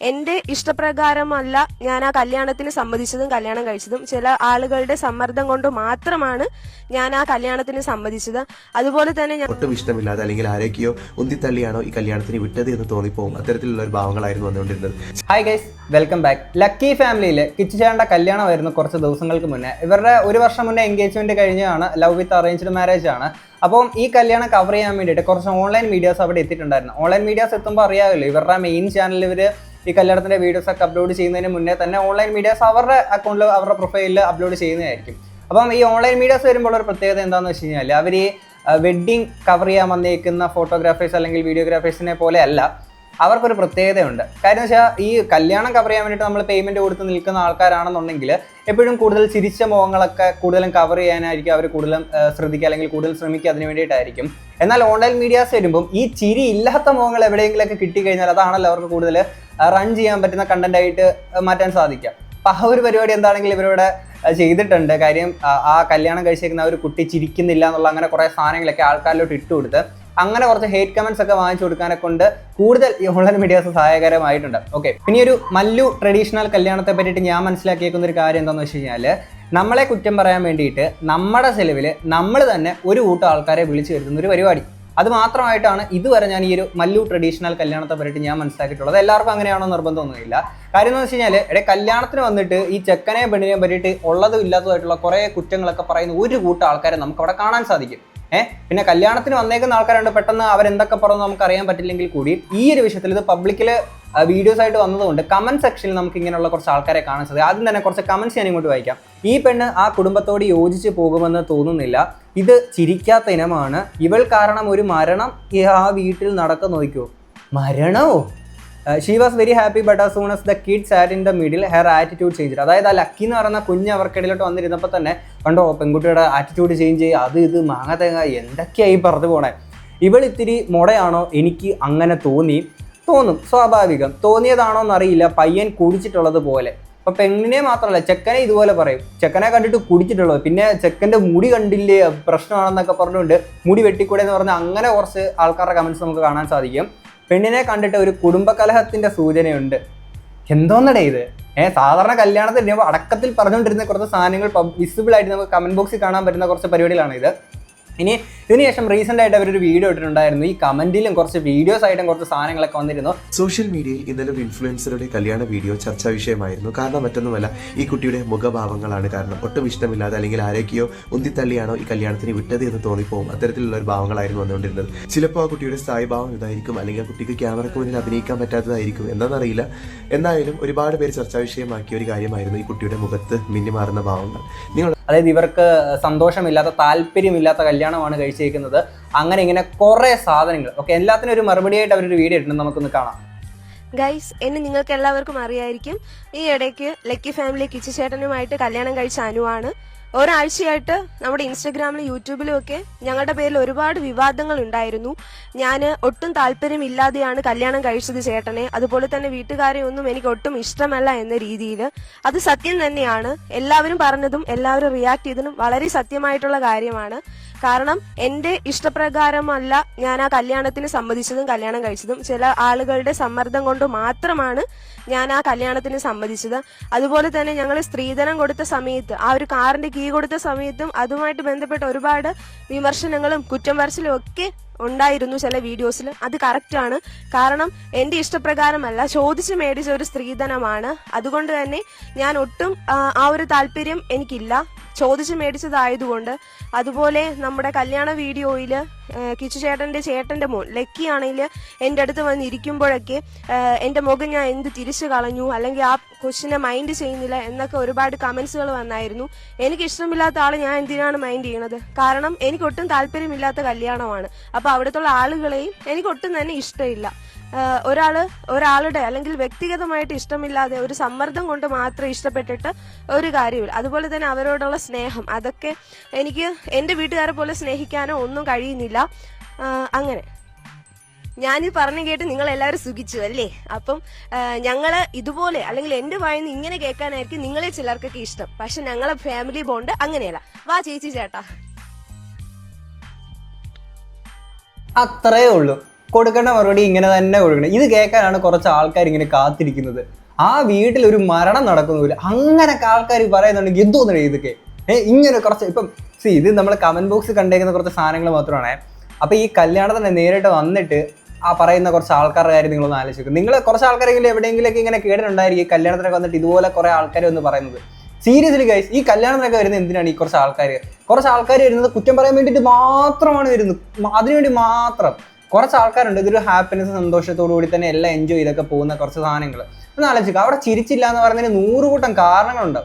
എന്റെ ഇഷ്ടപ്രകാരമല്ല ഞാൻ ആ കല്യാണത്തിന് സമ്മതിച്ചതും കല്യാണം കഴിച്ചതും. ചില ആളുകളുടെ സമ്മർദ്ദം കൊണ്ട് മാത്രമാണ് ഞാൻ ആ കല്യാണത്തിന് സമ്മതിച്ചത്. അതുപോലെ തന്നെ ഞാൻ ഒട്ടും ഇഷ്ടമില്ലാതെ അല്ലെങ്കിൽ ആരൊക്കെയോ ഉന്തിത്തള്ളിയാണോ ഈ കല്യാണത്തിന് വിട്ടത് എന്ന് തോന്നിപ്പോകും അത്തരത്തിലുള്ള ഒരു ഭാവങ്ങളായിരുന്നു വന്നുകൊണ്ടിരുന്നത്. Hi guys welcome back lucky ഫാമിലിയിലെ കല്യാണം കല്യാണമായിരുന്നു കുറച്ച് ദിവസങ്ങൾക്ക് മുന്നേ. ഇവരുടെ ഒരു വർഷം മുന്നേ എൻഗേജ്മെന്റ് കഴിഞ്ഞാണ് ലവ് വിത്ത് അറേഞ്ച്ഡ് മാരേജ് ആണ്. അപ്പം ഈ കല്യാണം കവർ ചെയ്യാൻ വേണ്ടിയിട്ട് കുറച്ച് ഓൺലൈൻ മീഡിയാസ് അവിടെ എത്തിയിട്ടുണ്ടായിരുന്നു. ഓൺലൈൻ മീഡിയാസ് എത്തുമ്പോൾ അറിയാമല്ലോ ഇവരുടെ മെയിൻ ചാനലിൽ ഇവർ ഈ കല്യാണത്തിന്റെ വീഡിയോസ് ഒക്കെ അപ്ലോഡ് ചെയ്യുന്നതിന് മുന്നേ തന്നെ ഓൺലൈൻ മീഡിയാസ് അവരുടെ അക്കൗണ്ടിൽ അവരുടെ പ്രൊഫൈലിൽ അപ്ലോഡ് ചെയ്യുന്നതായിരിക്കും. അപ്പം ഈ ഓൺലൈൻ മീഡിയാസ് വരുമ്പോൾ ഒരു പ്രത്യേകത എന്താണെന്ന് വെച്ച് കഴിഞ്ഞാൽ അവർ ഈ വെഡ്ഡിങ് കവർ ചെയ്യാൻ വന്നേക്കുന്ന ഫോട്ടോഗ്രാഫേഴ്സ് അല്ലെങ്കിൽ വീഡിയോഗ്രാഫേഴ്സിനെ പോലെ അല്ല അവർക്കൊരു പ്രത്യേകതയുണ്ട്. കാര്യം വെച്ചാൽ ഈ കല്യാണം കവർ ചെയ്യാൻ വേണ്ടിയിട്ട് നമ്മൾ പേയ്മെന്റ് കൊടുത്ത് നിൽക്കുന്ന ആൾക്കാരാണെന്നുണ്ടെങ്കിൽ എപ്പോഴും കൂടുതൽ ചിരിച്ച മുഖങ്ങളൊക്കെ കൂടുതലും കവർ ചെയ്യാനായിരിക്കും അവർ കൂടുതലും ശ്രദ്ധിക്കുക അല്ലെങ്കിൽ കൂടുതൽ ശ്രമിക്കുക അതിന് വേണ്ടിയിട്ടായിരിക്കും. എന്നാൽ ഓൺലൈൻ മീഡിയാസ് വരുമ്പം ഈ ചിരി ഇല്ലാത്ത മുഖങ്ങൾ എവിടെയെങ്കിലുമൊക്കെ കിട്ടിക്കഴിഞ്ഞാൽ അതാണല്ലോ അവർക്ക് കൂടുതൽ റൺ ചെയ്യാൻ പറ്റുന്ന കണ്ടന്റ് ആയിട്ട് മാറ്റാൻ സാധിക്കാം. അപ്പൊ ആ ഒരു പരിപാടി എന്താണെങ്കിൽ ഇവരിവിടെ ചെയ്തിട്ടുണ്ട്. കാര്യം ആ, കല്യാണം കഴിച്ചേക്കുന്ന ആ ഒരു കുട്ടി ചിരിക്കുന്നില്ല എന്നുള്ള അങ്ങനെ കുറേ സാധനങ്ങളൊക്കെ ആൾക്കാരിലോട്ട് ഇട്ട് കൊടുത്ത് അങ്ങനെ കുറച്ച് ഹേറ്റ് കമന്റ്സ് ഒക്കെ വാങ്ങിച്ചു കൊടുക്കാനൊക്കെ കൊണ്ട് കൂടുതൽ ഓൺലൈൻ മീഡിയാസ് സഹായകരമായിട്ടുണ്ട്. ഓക്കെ പിന്നെ ഒരു മല്ലു ട്രഡീഷണൽ കല്യാണത്തെ പറ്റിയിട്ട് ഞാൻ മനസ്സിലാക്കിയേക്കുന്ന ഒരു കാര്യം എന്താണെന്ന് വെച്ച് കഴിഞ്ഞാൽ നമ്മളെ കുറ്റം പറയാൻ വേണ്ടിയിട്ട് നമ്മുടെ ചെലവിൽ നമ്മൾ തന്നെ ഒരു കൂട്ടം ആൾക്കാരെ വിളിച്ചു വരുത്തുന്ന ഒരു പരിപാടി. അത് മാത്രമായിട്ടാണ് ഇതുവരെ ഞാൻ ഈ ഒരു മല്ലു ട്രഡീഷണൽ കല്യാണത്തെ പറ്റി ഞാൻ മനസ്സിലാക്കിയിട്ടുള്ളത്. എല്ലാവർക്കും അങ്ങനെയാണോ നിർബന്ധമൊന്നുമില്ല കാര്യം എന്ന് വെച്ച് കഴിഞ്ഞാൽ ഇവിടെ കല്യാണത്തിന് വന്നിട്ട് ഈ ചെക്കനെ പെണ്ണിനെ പറ്റിയിട്ട് ഉള്ളതും ഇല്ലാത്തതായിട്ടുള്ള കുറേ കുറ്റങ്ങളൊക്കെ പറയുന്ന ഒരു കൂട്ടം ആൾക്കാരെ നമുക്ക് അവിടെ കാണാൻ സാധിക്കും. ഏഹ് പിന്നെ കല്യാണത്തിന് വന്നേക്കുന്ന ആൾക്കാരുണ്ട് പെട്ടെന്ന് അവരെന്തൊക്കെ പറഞ്ഞു നമുക്ക് അറിയാൻ പറ്റില്ലെങ്കിൽ കൂടി ഈ ഒരു വിഷയത്തിൽ ഇത് പബ്ലിക്കിൽ വീഡിയോസ് ആയിട്ട് വന്നതുകൊണ്ട് കമന്റ് സെക്ഷനിൽ നമുക്ക് ഇങ്ങനെയുള്ള കുറച്ച് ആൾക്കാരെ കാണാൻ സാധിക്കും. ആദ്യം തന്നെ കുറച്ച് കമന്റ്സ് ഞാൻ ഇങ്ങോട്ട് വായിക്കാം. ഈ പെണ്ണ് ആ കുടുംബത്തോട് യോജിച്ച് പോകുമെന്ന് തോന്നുന്നില്ല. ഇത് ചിരിക്കാത്ത ഇനമാണ്. ഇവൾ കാരണം ഒരു മരണം ആ വീട്ടിൽ നടക്ക നോക്കൂ. മരണമോ she was very happy but as soon as the kids sat in the middle her attitude change അതായത് ആ ലക്കി എന്ന് പറയുന്ന കുഞ്ഞ് അവർക്കിടയിലോട്ട് വന്നിരുന്നപ്പോൾ തന്നെ കണ്ടോ പെൺകുട്ടിയുടെ ആറ്റിറ്റ്യൂഡ് ചേഞ്ച് ചെയ്യുക അത് ഇത് മാങ്ങ തേങ്ങ എന്തൊക്കെയായി പറഞ്ഞു പോണേ? ഇവൾ ഇത്തിരി മുടയാണോ എനിക്ക് അങ്ങനെ തോന്നി. തോന്നും. സ്വാഭാവികം. തോന്നിയതാണോ എന്നറിയില്ല പയ്യൻ കുടിച്ചിട്ടുള്ളത് പോലെ. അപ്പൊ പെണ്ണിനെ മാത്രമല്ല ചെക്കനെ ഇതുപോലെ പറയും. ചെക്കനെ കണ്ടിട്ട് കുടിച്ചിട്ടുള്ളത്. പിന്നെ ചെക്കന്റെ മുടി കണ്ടില്ലേ? പ്രശ്നമാണെന്നൊക്കെ പറഞ്ഞുകൊണ്ട് മുടി വെട്ടിക്കൂടെ എന്ന് പറഞ്ഞാൽ അങ്ങനെ കുറച്ച് ആൾക്കാരുടെ കമന്റ്സ് നമുക്ക് കാണാൻ സാധിക്കും. പെണ്ണിനെ കണ്ടിട്ട് ഒരു കുടുംബകലഹത്തിന്റെ സൂചനയുണ്ട്. എന്തോന്നടേ ഇത്? ഏഹ് സാധാരണ കല്യാണത്തിന് അടക്കത്തിൽ പറഞ്ഞുകൊണ്ടിരുന്ന കുറച്ച് സാധനങ്ങൾ വിസിബിൾ ആയിട്ട് നമുക്ക് കമന്റ് ബോക്സിൽ കാണാൻ പറ്റുന്ന കുറച്ച് പരിപാടികളാണ് ഇത്. ഇനി ഇതിനുശേഷം റീസെന്റ് ആയിട്ട് അവരൊരു വീഡിയോ ഇട്ടിട്ടുണ്ടായിരുന്നു. ഈ കമന്റിലും കുറച്ച് വീഡിയോസ് ആയിട്ടും കുറച്ച് സാധനങ്ങളൊക്കെ വന്നിരുന്നു. സോഷ്യൽ മീഡിയയിൽ ഇന്നലെ ഇൻഫ്ലുവൻസറുടെ കല്യാണ വീഡിയോ ചർച്ചാ വിഷയമായിരുന്നു. കാരണം മറ്റൊന്നുമല്ല ഈ കുട്ടിയുടെ മുഖഭാവങ്ങളാണ് കാരണം. ഒട്ടും ഇഷ്ടമില്ലാതെ അല്ലെങ്കിൽ ആരൊക്കെയോ ഉന്തിത്തള്ളിയാണോ ഈ കല്യാണത്തിന് വിട്ടത് എന്ന് തോന്നിപ്പോവും. അത്തരത്തിലുള്ള ഒരു ഭാവങ്ങളായിരുന്നു വന്നുകൊണ്ടിരുന്നത്. ചിലപ്പോൾ ആ കുട്ടിയുടെ സ്ഥായി ഭാവം ഇതായിരിക്കും അല്ലെങ്കിൽ ആ കുട്ടിക്ക് ക്യാമറയ്ക്ക് മുന്നിൽ അഭിനയിക്കാൻ പറ്റാത്തതായിരിക്കും. എന്താണെന്നറിയില്ല. എന്തായാലും ഒരുപാട് പേര് ചർച്ചാ വിഷയമാക്കിയ ഒരു കാര്യമായിരുന്നു ഈ കുട്ടിയുടെ മുഖത്ത് മിന്നിമാറുന്ന ഭാവങ്ങൾ. നിങ്ങൾ അതായത് ഇവർക്ക് സന്തോഷമില്ലാത്ത താല്പര്യമില്ലാത്ത കല്യാണമാണ് കഴിച്ചേക്കുന്നത് അങ്ങനെ ഇങ്ങനെ കുറേ സാധനങ്ങൾ. ഓക്കെ എല്ലാത്തിനും ഒരു മറുപടിയായിട്ട് അവരൊരു വീഡിയോ ഇട്ടുണ്ട് നമുക്കൊന്ന് കാണാം. ഗൈസ് എന്നെ നിങ്ങൾക്ക് എല്ലാവർക്കും അറിയായിരിക്കും. ഈ ഇടയ്ക്ക് ലക്കി ഫാമിലി കിച്ചു ചേട്ടനുമായിട്ട് കല്യാണം കഴിച്ച അനുവാണ്. ഒരാഴ്ചയായിട്ട് നമ്മുടെ ഇൻസ്റ്റഗ്രാമിലും യൂട്യൂബിലും ഒക്കെ ഞങ്ങളുടെ പേരിൽ ഒരുപാട് വിവാദങ്ങൾ ഉണ്ടായിരുന്നു. ഞാൻ ഒട്ടും താല്പര്യമില്ലാതെയാണ് കല്യാണം കഴിച്ചത് ചേട്ടനെ. അതുപോലെ തന്നെ വീട്ടുകാരെ ഒന്നും എനിക്ക് ഒട്ടും ഇഷ്ടമല്ല എന്ന രീതിയിൽ. അത് സത്യം തന്നെയാണ്. എല്ലാവരും പറഞ്ഞതും എല്ലാവരും റിയാക്ട് ചെയ്തതും വളരെ സത്യമായിട്ടുള്ള കാര്യമാണ്. കാരണം എന്റെ ഇഷ്ടപ്രകാരമല്ല ഞാൻ ആ കല്യാണത്തിന് സമ്മതിച്ചതും കല്യാണം കഴിച്ചതും. ചില ആളുകളുടെ സമ്മർദ്ദം കൊണ്ട് മാത്രമാണ് ഞാൻ ആ കല്യാണത്തിന് സമ്മതിച്ചത്. അതുപോലെ തന്നെ ഞങ്ങൾ സ്ത്രീധനം കൊടുത്ത സമയത്ത് ആ ഒരു കാറിന്റെ കീ കൊടുത്ത സമയത്തും അതുമായിട്ട് ബന്ധപ്പെട്ട ഒരുപാട് വിമർശനങ്ങളും കുറ്റം പറച്ചിലും ഒക്കെ ഉണ്ടായിരുന്നു ചില വീഡിയോസിൽ അത് കറക്റ്റാണ് കാരണം എന്റെ ഇഷ്ടപ്രകാരമല്ല. ചോദിച്ച് മേടിച്ച ഒരു സ്ത്രീധനമാണ്. അതുകൊണ്ട് തന്നെ ഞാൻ ഒട്ടും ആ ഒരു താല്പര്യം എനിക്കില്ല. ചോദിച്ച് മേടിച്ചതായതുകൊണ്ട്. അതുപോലെ നമ്മുടെ കല്യാണ വീഡിയോയിൽ കിച്ചു ചേട്ടന്റെ ചേട്ടന്റെ മോൻ ലക്കി ആണെങ്കിൽ എന്റെ അടുത്ത് വന്ന് ഇരിക്കുമ്പോഴൊക്കെ എന്റെ മുഖം ഞാൻ എന്ത് തിരിച്ചു കളഞ്ഞു? അല്ലെങ്കിൽ ആ കൊച്ചിനെ മൈൻഡ് ചെയ്യുന്നില്ല എന്നൊക്കെ ഒരുപാട് കമന്റ്സുകൾ വന്നായിരുന്നു. എനിക്ക് ഇഷ്ടമില്ലാത്ത ആൾ ഞാൻ എന്തിനാണ് മൈൻഡ് ചെയ്യണത്? കാരണം എനിക്ക് ഒട്ടും താല്പര്യമില്ലാത്ത കല്യാണമാണ്. അപ്പൊ അവിടുത്തെ ആളുകളെയും എനിക്ക് ഒട്ടും തന്നെ ഇഷ്ടമില്ല. ഒരാൾ ഒരാളുടെ അല്ലെങ്കിൽ വ്യക്തിഗതമായിട്ട് ഇഷ്ടമില്ലാതെ ഒരു സമ്മർദ്ദം കൊണ്ട് മാത്രം ഇഷ്ടപ്പെട്ടിട്ട് ഒരു കാര്യമില്ല. അതുപോലെ തന്നെ അവരോടുള്ള സ്നേഹം. അതൊക്കെ എനിക്ക് എന്റെ വീട്ടുകാരെ പോലെ സ്നേഹിക്കാനോ ഒന്നും കഴിയുന്നില്ല. അങ്ങനെ. ഞാനിത് പറഞ്ഞു കേട്ട് നിങ്ങൾ എല്ലാവരും സുഖിച്ചു അല്ലേ? അപ്പം ഞങ്ങൾ ഇതുപോലെ അല്ലെങ്കിൽ എന്റെ വായിന്ന് ഇങ്ങനെ കേൾക്കാനായിരിക്കും നിങ്ങളെ ചിലർക്കൊക്കെ ഇഷ്ടം. പക്ഷെ ഞങ്ങളെ ഫാമിലി ബോണ്ട് അങ്ങനെയല്ല. വാ ചേച്ചി ചേട്ടാ. അത്രേ ഉള്ളൂ. കൊടുക്കേണ്ട മറുപടി ഇങ്ങനെ തന്നെ കൊടുക്കണം. ഇത് കേൾക്കാനാണ് കുറച്ച് ആൾക്കാർ ഇങ്ങനെ കാത്തിരിക്കുന്നത്. ആ വീട്ടിൽ ഒരു മരണം നടക്കുന്നില്ല. അങ്ങനൊക്കെ ആൾക്കാർ പറയുന്നുണ്ടെങ്കിൽ എന്തോന്നു ഇതൊക്കെ ഏഹ് ഇങ്ങനെ കുറച്ച് ഇപ്പം സി ഇത് നമ്മൾ കമന്റ് ബോക്സ് കണ്ടേക്കുന്ന കുറച്ച് സാധനങ്ങൾ മാത്രമാണ്. അപ്പൊ ഈ കല്യാണത്തിന് നേരിട്ട് വന്നിട്ട് ആ പറയുന്ന കുറച്ച് ആൾക്കാരുടെ കാര്യം നിങ്ങളൊന്ന് ആലോചിക്കും നിങ്ങൾ കുറച്ച് ആൾക്കാരെങ്കിലും എവിടെയെങ്കിലൊക്കെ ഇങ്ങനെ കേട്ടിട്ടുണ്ടായിരിക്കും കല്യാണത്തിനൊക്കെ വന്നിട്ട് ഇതുപോലെ കുറെ ആൾക്കാർ വന്ന് പറയുന്നത്. സീരിയസ്ലി ഗൈസ് ഈ കല്യാണത്തിനൊക്കെ വരുന്നത് എന്തിനാണ് ഈ കുറച്ച് ആൾക്കാർ കുറച്ച് ആൾക്കാർ വരുന്നത് കുറ്റം പറയാൻ വേണ്ടിയിട്ട് മാത്രമാണ് വരുന്നത്. അതിനുവേണ്ടി മാത്രം. കുറച്ച് ആൾക്കാരുണ്ട് ഇതൊരു ഹാപ്പിനെസ് സന്തോഷത്തോടു കൂടി തന്നെ എല്ലാം എൻജോയ് ചെയ്തൊക്കെ പോകുന്ന കുറച്ച് സാധനങ്ങൾ ഒന്ന് ആലോചിക്കുക അവിടെ ചിരിച്ചില്ല എന്ന് പറയുന്നതിന് നൂറ് കൂട്ടം കാരണങ്ങളുണ്ട്.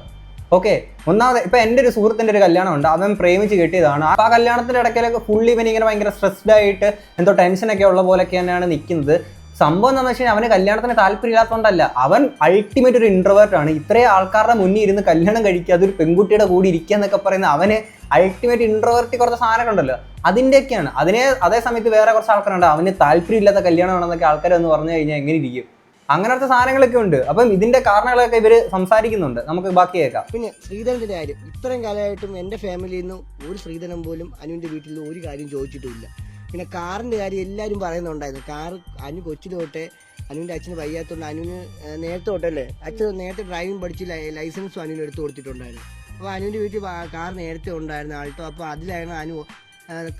ഓക്കെ ഒന്നാമത് ഇപ്പൊ എന്റെ ഒരു സുഹൃത്തിന്റെ ഒരു കല്യാണം ഉണ്ട് അവൻ പ്രേമിച്ച് കെട്ടിയതാണ്. ആ കല്യാണത്തിന്റെ ഇടയ്ക്കിലൊക്കെ ഫുള്ളി ഇവൻ ഇങ്ങനെ ഭയങ്കര സ്ട്രെസ്ഡ് ആയിട്ട് എന്തോ ടെൻഷനൊക്കെ ഉള്ള പോലൊക്കെ തന്നെയാണ് നിൽക്കുന്നത്. സംഭവം എന്താണെന്ന് വെച്ച് കഴിഞ്ഞാൽ അവന് കല്യാണത്തിന് താല്പര്യമില്ലാത്തതുകൊണ്ടല്ല അവൻ അൾട്ടിമേറ്റ് ഒരു ഇൻട്രവേർട്ട് ആണ്. ഇത്രയും ആൾക്കാരുടെ മുന്നിൽ ഇരുന്ന് കല്യാണം കഴിക്കുക അതൊരു പെൺകുട്ടിയുടെ കൂടി ഇരിക്കുക എന്നൊക്കെ പറയുന്ന അവന് അൾട്ടിമേറ്റ് ഇൻട്രവേർട്ടി കുറച്ച് സാധനങ്ങളുണ്ടല്ലോ അതിന്റെയൊക്കെയാണ് അതിനെ അതേ സമയത്ത് വേറെ കുറച്ച് ആൾക്കാരുണ്ട്. അവന് താല്പര്യമില്ലാത്ത കല്യാണമാണെന്നൊക്കെ ആൾക്കാർ എന്ന് പറഞ്ഞു കഴിഞ്ഞാൽ എങ്ങനെ ഇരിക്കും. അങ്ങനത്തെ സാധനങ്ങളൊക്കെ ഉണ്ട്. അപ്പം ഇതിന്റെ കാരണങ്ങളൊക്കെ ഇവർ സംസാരിക്കുന്നുണ്ട്. നമുക്ക് ബാക്കി കേൾക്കാം. പിന്നെ ശ്രീധരന്റെ കാര്യം. ഇത്രയും കാലമായിട്ടും എന്റെ ഫാമിലിയിൽ നിന്ന് ഒരു ശ്രീധരൻ പോലും അനുവിന്റെ വീട്ടിൽ ഒരു കാര്യം ചോദിച്ചിട്ടുമില്ല. പിന്നെ കാറിന്റെ കാര്യം എല്ലാവരും പറയുന്നുണ്ടായിരുന്നു. കാർ അനു കൊച്ചിൽ തൊട്ടേ അനുവിന്റെ അച്ഛന് വയ്യാത്തതുകൊണ്ട് അനുവിന് നേരത്തെ തൊട്ടല്ലേ? അച്ഛൻ നേരത്തെ ഡ്രൈവിംഗ് പഠിച്ച് ലൈസൻസും അനുവിന് എടുത്തു കൊടുത്തിട്ടുണ്ടായിരുന്നു. അപ്പോൾ അനുവിന്റെ വീട്ടിൽ കാർ നേരത്തെ ഉണ്ടായിരുന്നു ആൾട്ടോ. അപ്പോൾ അതിലായിരുന്നു അനു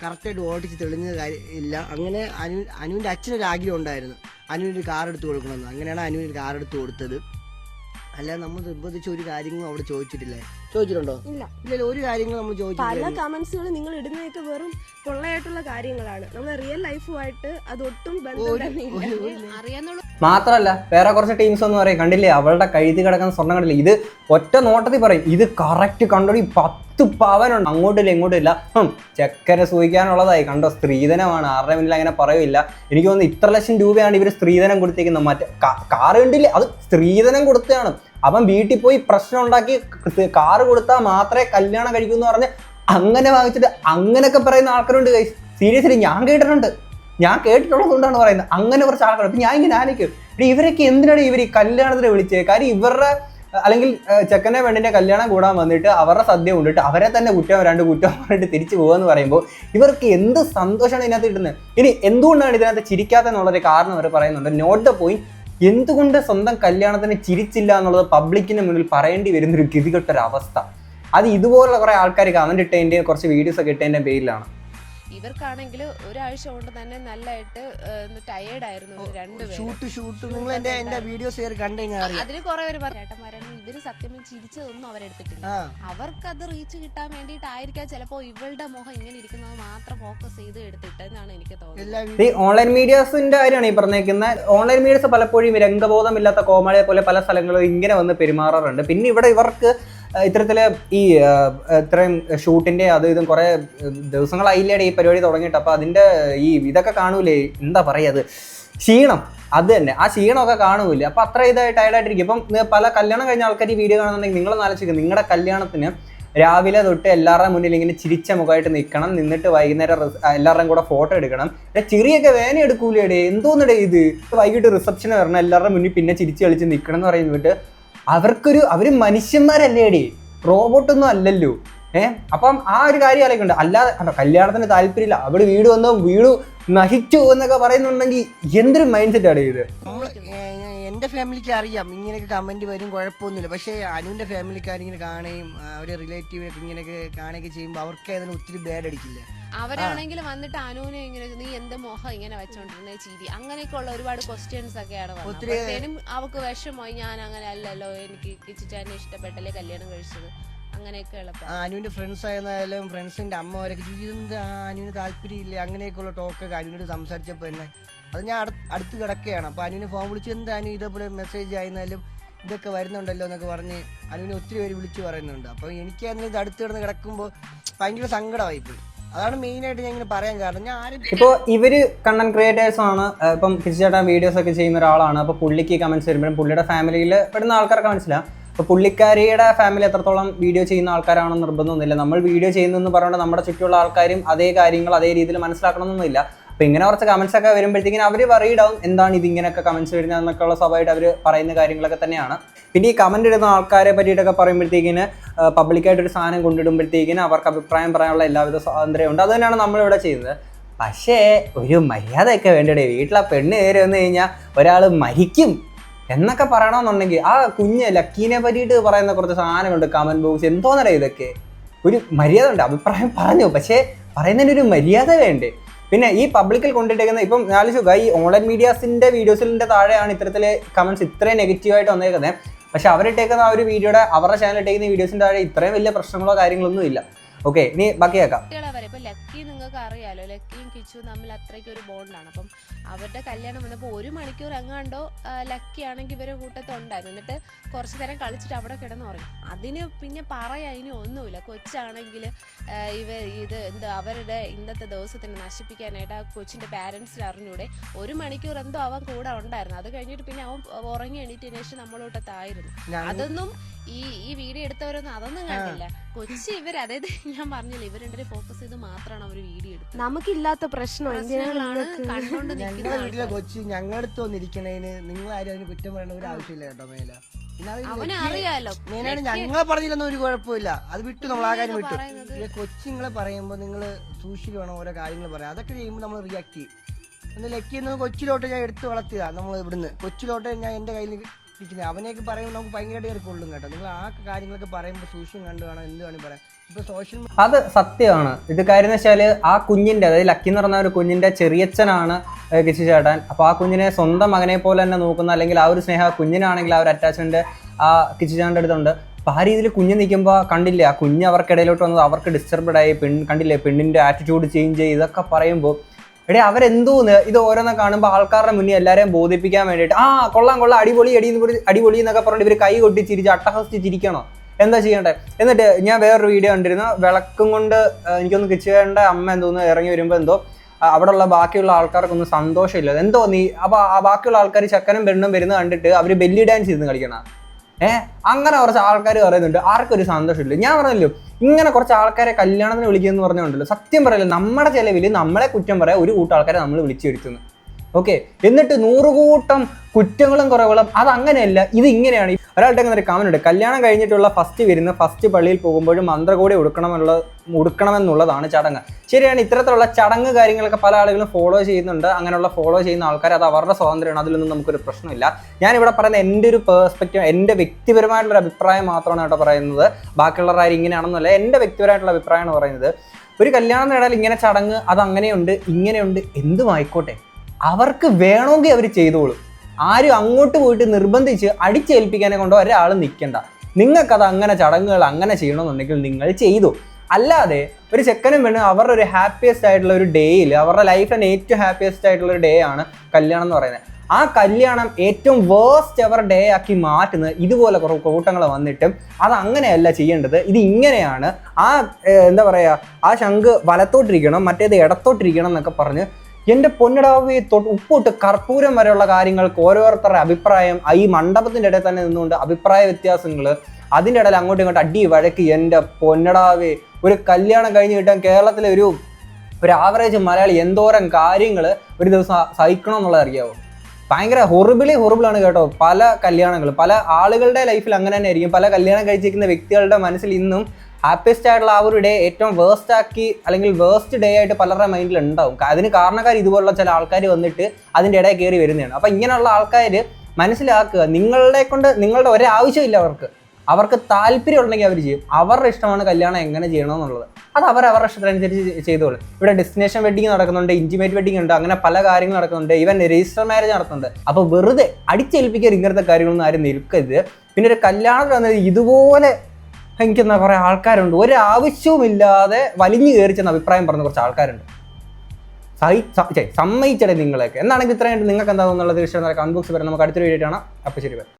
കറക്റ്റായിട്ട് ഓടിച്ച് തെളിഞ്ഞ ഇല്ല. അങ്ങനെ അനു അനുവിന്റെ അച്ഛനൊരു ആഗ്രഹം ഉണ്ടായിരുന്നു. അനുവിന് കാർ എടുത്ത് കൊടുക്കണമെന്ന്. അങ്ങനെയാണ് അനുവിന് കാർ എടുത്ത് കൊടുത്തത്. അല്ലാതെ നമ്മൾ നിർബന്ധിച്ച ഒരു കാര്യങ്ങളും അവിടെ ചോദിച്ചിട്ടില്ലേ. ചോദിച്ചിട്ടുണ്ടോ? ഇല്ല. ഇല്ലല്ലോ ഒരു കാര്യങ്ങളും നമ്മൾ പല കമന്റ്സുകൾ നിങ്ങൾ ഇടുന്നതൊക്കെ വെറും പൊള്ളയായിട്ടുള്ള കാര്യങ്ങളാണ്. നമ്മുടെ റിയൽ ലൈഫുമായിട്ട് അത് ഒട്ടും ബന്ധം ഒരു- തന്നെ ഇല്ല ഒരു- ഒരു- അറിയാന്നുള്ള മാത്രമല്ല വേറെ കുറച്ച് ടീംസ് ഒന്നും പറയും കണ്ടില്ലേ? അവളുടെ കഴുതി കിടക്കുന്ന സ്വർണം കണ്ടില്ലേ? ഇത് ഒറ്റ നോട്ടത്തിൽ പറയും. ഇത് കറക്റ്റ് കണ്ടോടി പത്ത് പവനുണ്ട്. അങ്ങോട്ടില്ല ഇങ്ങോട്ടില്ല. ഹും ചെക്കനെ സൂഹിക്കാനുള്ളതായി. കണ്ടോ? സ്ത്രീധനമാണ്. ആരുടെ മുന്നിൽ അങ്ങനെ പറയില്ല എനിക്ക് തോന്നുന്നു ഇത്ര ലക്ഷം രൂപയാണ് ഇവർ സ്ത്രീധനം കൊടുത്തേക്കുന്നത്. മറ്റേ കാറ് കണ്ടില്ലേ? അത് സ്ത്രീധനം കൊടുത്തതാണ്. അവൻ വീട്ടിൽ പോയി പ്രശ്നം ഉണ്ടാക്കി കാറ് കൊടുത്താൽ മാത്രമേ കല്യാണം കഴിക്കൂ എന്ന് പറഞ്ഞ് അങ്ങനെ വാങ്ങിച്ചിട്ട് അങ്ങനെയൊക്കെ പറയുന്ന ആൾക്കാരുണ്ട് കൈ സീരിയസ്ലി ഞാൻ കേട്ടിട്ടുണ്ട്. ഞാൻ കേട്ടിട്ടുള്ളതുകൊണ്ടാണ് പറയുന്നത്. അങ്ങനെ കുറച്ച് ആൾക്കാർ അപ്പം ഞാൻ ഇങ്ങനെ ആലോചിക്കും. ഇവരൊക്കെ എന്തിനാണ് ഇവർ ഈ കല്യാണത്തിന് വിളിച്ചത് കാര്യം ഇവരുടെ അല്ലെങ്കിൽ ചെക്കനെ പെണ്ണിന്റെ കല്യാണം കൂടാൻ വന്നിട്ട് അവരുടെ സദ്യ കൊണ്ടിട്ട് അവരെ തന്നെ കുറ്റം രണ്ട് കുറ്റം പറഞ്ഞിട്ട് തിരിച്ചു പോകുമെന്ന് പറയുമ്പോൾ ഇവർക്ക് എന്ത് സന്തോഷമാണ് ഇതിനകത്ത് കിട്ടുന്നത്? ഇനി എന്തുകൊണ്ടാണ് ഇതിനകത്ത് ചിരിക്കാത്ത എന്നുള്ളൊരു കാരണം അവർ പറയുന്നുണ്ട്. നോട്ട് ദ പോയിന്റ് എന്തുകൊണ്ട് സ്വന്തം കല്യാണത്തിന് ചിരിച്ചില്ല എന്നുള്ളത് പബ്ലിക്കിന് മുന്നിൽ പറയേണ്ടി വരുന്നൊരു ഗതികെട്ടൊരവസ്ഥ. അത് ഇതുപോലുള്ള കുറേ ആൾക്കാർ കമന്റ് ഇട്ടതിന്റെയും കുറച്ച് വീഡിയോസ് ഒക്കെ ഇട്ടതിന്റെ പേരിലാണ്. ഇവർക്കാണെങ്കിൽ ഒരാഴ്ച കൊണ്ട് തന്നെ നല്ലതായിട്ട് ടയേർഡ് ആയിരുന്നു ഇവർ ഷൂട്ട് ഷൂട്ട് നിങ്ങൾ എന്റെ എന്റെ വീഡിയോസ് കയറി കണ്ടു കഴിഞ്ഞാൽ അറിയാം. അതിന് കുറെ പേര് പറഞ്ഞു ചേട്ടന്മാരാണ് ഇവർ സത്യം ചിരിച്ചതൊന്നും അവരെടുത്തിട്ടില്ല. അവർക്കത് റീച്ച് കിട്ടാൻ വേണ്ടിയിട്ടായിരിക്കാം ചിലപ്പോ ഇവളുടെ മുഖം ഇങ്ങനെ ഇരിക്കുന്നത് മാത്രം ഫോക്കസ് ചെയ്ത് എടുത്തിട്ടെന്നാണ് എനിക്ക് തോന്നുന്നത്. ഈ ഓൺലൈൻ മീഡിയാസിന്റെ കാര്യമാണ് ഈ പറഞ്ഞേക്കുന്നത് ഓൺലൈൻ മീഡിയസ് പലപ്പോഴും രംഗബോധമില്ലാത്ത കോമഡിയെ പോലെ പല സ്ഥലങ്ങളും ഇങ്ങനെ വന്ന് പെരുമാറാറുണ്ട്. പിന്നെ ഇവിടെ ഇവർക്ക് ഇത്തരത്തിൽ ഈ ഇത്രയും ഷൂട്ടിന്റെ അത് ഇതും കുറെ ദിവസങ്ങളായില്ലേടെ ഈ പരിപാടി തുടങ്ങിയിട്ട്. അപ്പൊ അതിന്റെ ഈ ഇതൊക്കെ കാണൂലേ? എന്താ പറയാ അത്? ക്ഷീണം. അത് തന്നെ. ആ ക്ഷീണമൊക്കെ കാണൂല്ലേ അപ്പൊ അത്ര ഇതായി ടയർഡായിട്ടിരിക്കും ഇപ്പം പല കല്യാണം കഴിഞ്ഞ ആൾക്കാർ ഈ വീഡിയോ കാണുന്നുണ്ടെങ്കിൽ നിങ്ങൾ ആലോചിക്കുക നിങ്ങളുടെ കല്യാണത്തിന് രാവിലെ തൊട്ട് എല്ലാവരുടെ മുന്നിൽ ഇങ്ങനെ ചിരിച്ച മുഖമായിട്ട് നിൽക്കണം. നിന്നിട്ട് വൈകുന്നേരം എല്ലാവരുടെയും കൂടെ ഫോട്ടോ എടുക്കണം. എടാ ചിറിയൊക്കെ വേന എടുക്കൂലേടേ. എന്തോന്നിടേ ഇത്? വൈകിട്ട് റിസപ്ഷന് വരണം. എല്ലാവരുടെ മുന്നിൽ പിന്നെ ചിരിച്ച് കളിച്ച് നിൽക്കണം എന്ന് പറയുന്നിട്ട് അവർക്കൊരു അവർ മനുഷ്യന്മാരല്ലേടി? റോബോട്ടൊന്നും അല്ലല്ലോ. ഏഹ് അപ്പം ആ ഒരു കാര്യം ആലോചിക്കണ്ട. അല്ലാതെ കല്യാണത്തിന് താല്പര്യമില്ല. അവിടെ വീട് വന്നോ വീട് നശിച്ചു എന്നൊക്കെ പറയുന്നുണ്ടെങ്കിൽ എന്തൊരു മൈൻഡ് സെറ്റാണ് ഇത് എന്റെ ഫാമിലിക്ക് അറിയാം. ഇങ്ങനെയൊക്കെ കമന്റ് വരും കുഴപ്പമൊന്നുമില്ല. പക്ഷേ അനുവിന്റെ ഫാമിലിക്കാർ ഇങ്ങനെ കാണുകയും അവരെ റിലേറ്റീവിനൊക്കെ ഇങ്ങനെയൊക്കെ കാണുകയൊക്കെ ചെയ്യുമ്പോൾ അവർക്ക് അതിന് ഒത്തിരി ബാഡ് അടിക്കില്ല. അവരാണെങ്കിൽ വന്നിട്ട് അനുവിനെ ഇങ്ങനെ നീ എന്ത് മോഹം ഇങ്ങനെ വെച്ചോണ്ടിരുന്നേ ചിരി. അങ്ങനെയൊക്കെ ഉള്ള ഒരുപാട് ക്വസ്റ്റ്യൻസ് ഒക്കെയാണ് വന്നത് അവർക്ക് വിഷമമായി. ഞാൻ അങ്ങനെ അല്ലല്ലോ എനിക്ക് കിച്ചിച്ചാനെ ഇഷ്ടപ്പെട്ടല്ലേ കല്യാണം കഴിച്ചത്. അങ്ങനെയൊക്കെ ഉള്ളപ്പോ ആ, അനുവിന്റെ ഫ്രണ്ട്സ് ആയിരുന്നാലും ഫ്രണ്ട്സിന്റെ അമ്മ അവരൊക്കെ ജീവിതം അനുവിന് താല്പര്യമില്ല. അങ്ങനെയൊക്കെയുള്ള ടോക്കൊക്കെ അനുവിനോട് സംസാരിച്ചപ്പോൾ തന്നെ. അത് ഞാൻ അടുത്ത് കിടക്കുകയാണ്. അപ്പോൾ അനുവിന് ഫോൺ വിളിച്ച് എന്താ അനു? ഇതേപോലെ മെസ്സേജ് ആയിരുന്നാലും ഇതൊക്കെ വരുന്നുണ്ടല്ലോ എന്നൊക്കെ പറഞ്ഞ് അനുവിനെ ഒത്തിരി പേര് വിളിച്ചു പറയുന്നുണ്ട്. അപ്പോൾ എനിക്കായിരുന്നു ഇത് അടുത്ത് കിടന്ന് കിടക്കുമ്പോൾ ഭയങ്കര സങ്കടമായി പോയി അതാണ് മെയിനായിട്ട് ഞാൻ ഇങ്ങനെ പറയാൻ കാരണം. ഞാൻ ആരും ഇപ്പോൾ ഇവർ കണ്ടന്റ് ക്രിയേറ്റേഴ്സ് ആണ്. ഇപ്പം കിച്ചേട്ടാ വീഡിയോസ് ഒക്കെ ചെയ്യുന്ന ഒരാളാണ്. അപ്പോൾ പുള്ളിക്ക് കമന്റ്സ് വരുമ്പോഴും പുള്ളിയുടെ ഫാമിലിയിൽ പെടുന്ന ആൾക്കാർക്ക് മനസ്സിലാവും അപ്പോൾ പുള്ളിക്കാരിയുടെ ഫാമിലി എത്രത്തോളം വീഡിയോ ചെയ്യുന്ന ആൾക്കാരാണെന്ന് നിർബന്ധമൊന്നുമില്ല. നമ്മൾ വീഡിയോ ചെയ്യുന്നതെന്ന് പറഞ്ഞുകൊണ്ട് നമ്മുടെ ചുറ്റുമുള്ള ആൾക്കാരും അതേ കാര്യങ്ങൾ അതേ രീതിയിൽ മനസ്സിലാക്കണമെന്നൊന്നുമില്ല. അപ്പോൾ ഇങ്ങനെ കുറച്ച് കമന്റ്സ് ഒക്കെ വരുമ്പോഴത്തേക്കും അവർ വറീഡാവും എന്താണ് ഇതിങ്ങനെയൊക്കെ കമൻസ് കമന്റ്സ് വരുന്നത് എന്നൊക്കെയുള്ള സ്വഭാവമായിട്ട് അവർ പറയുന്ന കാര്യങ്ങളൊക്കെ തന്നെയാണ്. പിന്നെ ഈ കമന്റ് ഇടുന്ന ആൾക്കാരെ പറ്റിയിട്ടൊക്കെ പറയുമ്പോഴത്തേക്കിന് പബ്ലിക്കായിട്ട് ഒരു സാധനം കൊണ്ടിടുമ്പോഴത്തേക്കിന് അവർക്ക് അഭിപ്രായം പറയാനുള്ള എല്ലാവിധ സ്വാതന്ത്ര്യമുണ്ട്. അത് തന്നെയാണ് നമ്മളിവിടെ ചെയ്യുന്നത് പക്ഷേ ഒരു മര്യാദയൊക്കെ വേണ്ടടേ. വീട്ടിലെ പെണ്ണ് കയറി വന്നു കഴിഞ്ഞാൽ ഒരാൾ മരിക്കും. എന്നൊക്കെ പറയണമെന്നുണ്ടെങ്കിൽ ആ കുഞ്ഞ് ലക്കീനെ പറ്റിയിട്ട് പറയുന്ന കുറച്ച് സാധനങ്ങളുണ്ട് കമന്റ് ബോക്സ് എന്തോന്നടേ ഇതൊക്കെ? ഒരു മര്യാദ ഉണ്ട് അഭിപ്രായം പറഞ്ഞു പക്ഷേ പറയുന്നതിന് ഒരു മര്യാദ വേണ്ടേ? പിന്നെ ഈ പബ്ലിക്കിൽ കൊണ്ടിട്ടേക്കുന്ന ഇപ്പം ആലോചിക്കുക ഈ ഓൺലൈൻ മീഡിയാസിന്റെ വീഡിയോസിന്റെ താഴെയാണ് ഇത്തരത്തിലെ കമൻസ് ഇത്രയും നെഗറ്റീവായിട്ട് വന്നേക്കുന്നത് പക്ഷെ അവരിട്ടേക്കുന്ന ആ ഒരു വീഡിയോയുടെ അവരുടെ ചാനലിട്ടേക്കുന്ന വീഡിയോസിന്റെ താഴെ ഇത്രയും വലിയ പ്രശ്നങ്ങളോ കാര്യങ്ങളൊന്നും ഇല്ല. ഓക്കെ ഇനി ബാക്കിയാക്കാം കുട്ടികളെ വരെ ഇപ്പൊ ലക്കി നിങ്ങൾക്ക് അറിയാലോ ലക്കിയും കിച്ചുവും തമ്മിൽ അത്രയ്ക്ക് ഒരു ബോണ്ടാണ് അപ്പം അവരുടെ കല്യാണം വന്നപ്പോൾ ഒരു മണിക്കൂർ എങ്ങാണ്ടോ ലക്കി ആണെങ്കിൽ ഇവരെ കൂട്ടത്തിൽ ഉണ്ടായിരുന്നു. എന്നിട്ട് കുറച്ച് നേരം കളിച്ചിട്ട് അവിടെ കിടന്ന് പറയും അതിന് പിന്നെ പറയാ ഇനി ഒന്നുമില്ല. കൊച്ചാണെങ്കിൽ ഇവ ഇത് എന്ത് അവരുടെ ഇന്നത്തെ ദിവസത്തിന് നശിപ്പിക്കാനായിട്ട് ആ കൊച്ചിന്റെ പാരന്റ്സിന് അറിഞ്ഞൂടെ. ഒരു മണിക്കൂർ എന്തോ അവൻ കൂടെ ഉണ്ടായിരുന്നു. അത് കഴിഞ്ഞിട്ട് പിന്നെ അവൻ ഉറങ്ങി എണീറ്റതിന് ശേഷം നമ്മളോട്ടത്തായിരുന്നു. അതൊന്നും ഈ ഈ വീഡിയോ എടുത്തവരൊന്നും അതൊന്നും കണ്ടില്ല. കൊച്ചി ഇവർ അതായത് ഞാൻ പറഞ്ഞില്ല ഇവർ രണ്ടരെ ഫോക്കസ് ചെയ്ത് മാത്രമാണ് അവർ വീഡിയോ എടുത്തത്. നമുക്കില്ലാത്ത പ്രശ്നം? എന്തിനാണ് ഞങ്ങളുടെ വീട്ടിലെ കൊച്ചി ഞങ്ങളടുത്ത് വന്നിരിക്കണേന് നിങ്ങൾ ആരും അതിന് കുറ്റം പറയേണ്ട ഒരു ആവശ്യമില്ല കേട്ടോ മേല. അവന് അറിയാലോ. പറഞ്ഞില്ലൊന്നും ഒരു കുഴപ്പമില്ല. അത് വിട്ടു നമ്മൾ ആ കാര്യം വിട്ടു. കൊച്ചിങ്ങളെ പിന്നെ കൊച്ചുങ്ങളെ പറയുമ്പോൾ നിങ്ങൾ സൂക്ഷിച്ച് വേണം ഓരോ കാര്യങ്ങൾ പറയാം അതൊക്കെ ചെയ്യുമ്പോൾ നമ്മൾ റിയാക്ട് ചെയ്യും. എന്നാൽ ലക്കിന്ന് കൊച്ചിലോട്ട് ഞാൻ എടുത്ത് വളർത്തിയതാ നമ്മൾ ഇവിടുന്ന്. കൊച്ചിലോട്ട് ഞാൻ എന്റെ കയ്യിൽ ഇരിക്കുന്നത് അവനെയൊക്കെ പറയുമ്പോൾ നമുക്ക് ഭയങ്കരമായിട്ട് കയറി കൊള്ളും കേട്ടോ. നിങ്ങൾ ആ കാര്യങ്ങളൊക്കെ പറയുമ്പോൾ സൂക്ഷ്യം കണ്ടു കാണാം എന്ത് വേണമെങ്കിൽ പറയാം. സോഷ്യൽ അത് സത്യമാണ്. ഇത് കാര്യം എന്ന് വെച്ചാൽ ആ കുഞ്ഞിന്റെ അതായത് ലക്കി എന്ന് പറഞ്ഞ ഒരു കുഞ്ഞിന്റെ ചെറിയച്ഛനാണ് കിച്ചു ചേട്ടൻ. അപ്പോൾ ആ കുഞ്ഞിനെ സ്വന്തം മകനെ പോലെ തന്നെ നോക്കുന്ന അല്ലെങ്കിൽ ആ ഒരു സ്നേഹം ആ കുഞ്ഞിനാണെങ്കിൽ ആ ഒരു അറ്റാച്ച്മെന്റ് ആ കിച്ചു ചേട്ടന്റെ അടുത്തുണ്ട്. അപ്പോൾ ആ രീതിയിൽ കുഞ്ഞ് നിൽക്കുമ്പോൾ കണ്ടില്ലേ ആ കുഞ്ഞ് അവർക്കിടയിലോട്ട് വന്നത് അവർക്ക് ഡിസ്റ്റർബ്ഡ് ആയി പെൺ കണ്ടില്ലേ പെണ്ണിന്റെ ആറ്റിറ്റ്യൂഡ് ചേഞ്ച് ഇതൊക്കെ പറയുമ്പോൾ എടേ അവരെന്തോന്ന്? ഇത് ഓരോന്ന് കാണുമ്പോൾ ആൾക്കാരുടെ മുന്നിൽ എല്ലാവരെയും ബോധിപ്പിക്കാൻ വേണ്ടിയിട്ട്. ആ കൊള്ളാം കൊള്ളാം. അടിപൊളി അടി അടിപൊളി എന്നൊക്കെ പറഞ്ഞിട്ട് ഇവർ കൈ കൊട്ടി ചിരിച്ച് അട്ടഹസിച്ച് ചിരിക്കണോ? എന്താ ചെയ്യണ്ടേ? എന്നിട്ട് ഞാൻ വേറൊരു വീഡിയോ കണ്ടിരുന്നു. വിളക്കും കൊണ്ട് എനിക്കൊന്ന് കിച്ചുവേണ്ട അമ്മ എന്തോന്ന് ഇറങ്ങി വരുമ്പോൾ എന്തോ അവിടെ അവിടെയുള്ള ബാക്കിയുള്ള ആൾക്കാർക്കൊന്നും സന്തോഷമില്ല. എന്തോ നീ അപ്പോൾ ആ ബാക്കിയുള്ള ആൾക്കാർ ചക്കനും പെണ്ണും വരുന്നത് കണ്ടിട്ട് അവർ ബെല്ലി ഡാൻസ് ചെയ്ത് കളിക്കണം. ഏഹ് അങ്ങനെ കുറച്ച് ആൾക്കാർ പറയുന്നുണ്ട്. ആർക്കൊരു സന്തോഷമില്ല. ഞാൻ പറഞ്ഞല്ലോ ഇങ്ങനെ കുറച്ച് ആൾക്കാരെ കല്യാണത്തിന് വിളിക്കുക എന്ന് പറഞ്ഞുകൊണ്ടല്ലോ? സത്യം പറയല്ലോ നമ്മുടെ ചെലവിൽ നമ്മളെ കുറ്റം പറയാൻ ഒരു കൂട്ടം ആൾക്കാരെ നമ്മൾ വിളിച്ചു വരുത്തുന്നു. ഓക്കെ എന്നിട്ട് നൂറുകൂട്ടം കുറ്റങ്ങളും കുറവുകളും. അത് അങ്ങനെയല്ല ഇത് ഇങ്ങനെയാണ് ഒരാളുടെ അങ്ങനെ ഒരു കമന്റ് ഉണ്ട്. കല്യാണം കഴിഞ്ഞിട്ടുള്ള ഫസ്റ്റ് വരുന്ന ഫസ്റ്റ് പള്ളിയിൽ പോകുമ്പോഴും മന്ത്രകോടി ഉടുക്കണമെന്നുള്ള ഉടുക്കണമെന്നുള്ളതാണ് ചടങ്ങ്. ശരിയാണ് ഇത്തരത്തിലുള്ള ചടങ്ങ് കാര്യങ്ങളൊക്കെ പല ആളുകളും ഫോളോ ചെയ്യുന്നുണ്ട്. അങ്ങനെയുള്ള ഫോളോ ചെയ്യുന്ന ആൾക്കാർ അത് അവരുടെ സ്വാതന്ത്ര്യമാണ്. അതിലൊന്നും നമുക്കൊരു പ്രശ്നമില്ല. ഞാനിവിടെ പറയുന്ന എന്റെ ഒരു പേഴ്സ്പെക്റ്റീവ് എന്റെ വ്യക്തിപരമായിട്ടുള്ള അഭിപ്രായം മാത്രമാണ് കേട്ടോ പറയുന്നത്. ബാക്കിയുള്ളവർ ആരും ഇങ്ങനെയാണെന്നല്ല എന്റെ വ്യക്തിപരമായിട്ടുള്ള അഭിപ്രായമാണ് പറയുന്നത്. ഒരു കല്യാണം നേടാൻ ഇങ്ങനെ ചടങ്ങ് അത് അങ്ങനെയുണ്ട് ഇങ്ങനെയുണ്ട് എന്തും ആയിക്കോട്ടെ. അവർക്ക് വേണമെങ്കിൽ അവർ ചെയ്തോളും. ആരും അങ്ങോട്ട് പോയിട്ട് നിർബന്ധിച്ച് അടിച്ചേൽപ്പിക്കാനെ കൊണ്ടോ ഒരാൾ നിൽക്കണ്ട. നിങ്ങൾക്കത് അങ്ങനെ ചടങ്ങുകൾ അങ്ങനെ ചെയ്യണമെന്നുണ്ടെങ്കിൽ നിങ്ങൾ ചെയ്തു. അല്ലാതെ ഒരു ചെക്കനും പെണ്ണും അവരുടെ ഒരു ഹാപ്പിയസ്റ്റ് ആയിട്ടുള്ള ഒരു ഡേയിൽ അവരുടെ ലൈഫിലെ ഏറ്റവും ഹാപ്പിയസ്റ്റ് ആയിട്ടുള്ള ഒരു ഡേ ആണ് കല്യാണം എന്ന് പറയുന്നത്. ആ കല്യാണം ഏറ്റവും വേസ്റ്റ് എവർ ഡേ ആക്കി മാറ്റുന്നത് ഇതുപോലെ കുറേ കൂട്ടങ്ങൾ വന്നിട്ടും അത് അങ്ങനെയല്ല ചെയ്യേണ്ടത്. ഇത് ഇങ്ങനെയാണ്. ആ എന്താ പറയുക ആ ശംഖ് വലത്തോട്ടിരിക്കണം മറ്റേത് ഇടത്തോട്ടിരിക്കണം എന്നൊക്കെ പറഞ്ഞ് എന്റെ പൊന്നിടാവി തൊട്ട് ഉപ്പിട്ട് കർപ്പൂരം വരെയുള്ള കാര്യങ്ങൾക്ക് ഓരോരുത്തരുടെ അഭിപ്രായം ഈ മണ്ഡപത്തിന്റെ ഇടയിൽ തന്നെ നിന്നുകൊണ്ട് അഭിപ്രായ വ്യത്യാസങ്ങൾ അതിന്റെ ഇടയിൽ അങ്ങോട്ടും ഇങ്ങോട്ടും അടി വഴക്ക് എന്റെ പൊന്നടാവി ഒരു കല്യാണം കഴിഞ്ഞ് കിട്ടാൻ കേരളത്തിലെ ഒരു ഒരു ആവറേജ് മലയാളി എന്തോരം കാര്യങ്ങൾ ഒരു ദിവസം സഹിക്കണം എന്നുള്ളത് അറിയാവോ? ഭയങ്കര ഹൊറിബിളി ഹൊറിബിളാണ് കേട്ടോ. പല കല്യാണങ്ങൾ പല ആളുകളുടെ ലൈഫിൽ അങ്ങനെ തന്നെ ആയിരിക്കും. പല കല്യാണം കഴിച്ചിരിക്കുന്ന വ്യക്തികളുടെ മനസ്സിൽ ഇന്നും ഹാപ്പിയസ്റ്റ് ആയിട്ടുള്ള ആ ഒരു ഡേ ഏറ്റവും വേസ്റ്റ് ആക്കി അല്ലെങ്കിൽ വേസ്റ്റ് ഡേ ആയിട്ട് പലരുടെ മൈൻഡിൽ ഉണ്ടാവും. അതിന് കാരണക്കാർ ഇതുപോലുള്ള ചില ആൾക്കാർ വന്നിട്ട് അതിന്റെ ഇടയിൽ കയറി വരുന്നതാണ്. അപ്പം ഇങ്ങനെയുള്ള ആൾക്കാർ മനസ്സിലാക്കുക നിങ്ങളെ കൊണ്ട് നിങ്ങളുടെ ഒരാവശ്യമില്ല അവർക്ക്. അവർക്ക് താല്പര്യം ഉണ്ടെങ്കിൽ അവർ ചെയ്യും. അവരുടെ ഇഷ്ടമാണ് കല്യാണം എങ്ങനെ ചെയ്യണമെന്നുള്ളത്. അത് അവർ അവരുടെ ഇഷ്ടത്തിനനുസരിച്ച് ചെയ്തോളൂ. ഇവിടെ ഡെസ്റ്റിനേഷൻ വെഡിങ് നടക്കുന്നുണ്ട് ഇന്റിമേറ്റ് വെഡിങ് ഉണ്ട് അങ്ങനെ പല കാര്യങ്ങൾ നടക്കുന്നുണ്ട് ഈവൻ രജിസ്റ്റർ മാരേജ് നടത്തുന്നുണ്ട് അപ്പോൾ വെറുതെ അടിച്ചേൽപ്പിക്കാൻ ഇങ്ങനത്തെ കാര്യങ്ങളൊന്നും ആരും നിൽക്കരുത്. പിന്നെ ഒരു കല്യാണത്തിൽ വന്നത് ഇതുപോലെ എനിക്കെന്നാ കുറേ ആൾക്കാരുണ്ട്. ഒരാവശ്യവുമില്ലാതെ വലിഞ്ഞു കയറി ചെന്ന അഭിപ്രായം പറഞ്ഞ കുറച്ച് ആൾക്കാരുണ്ട്. സമ്മതിച്ചടേ നിങ്ങളൊക്കെ എന്നാണെങ്കിൽ ഇത്രയായിട്ട് നിങ്ങൾക്ക് എന്താ തോന്നുന്നുള്ളത് കമന്റ് വരെ നമുക്ക് അടുത്തൊരു വീഡിയോ കാണാം. അപ്പോൾ ശരി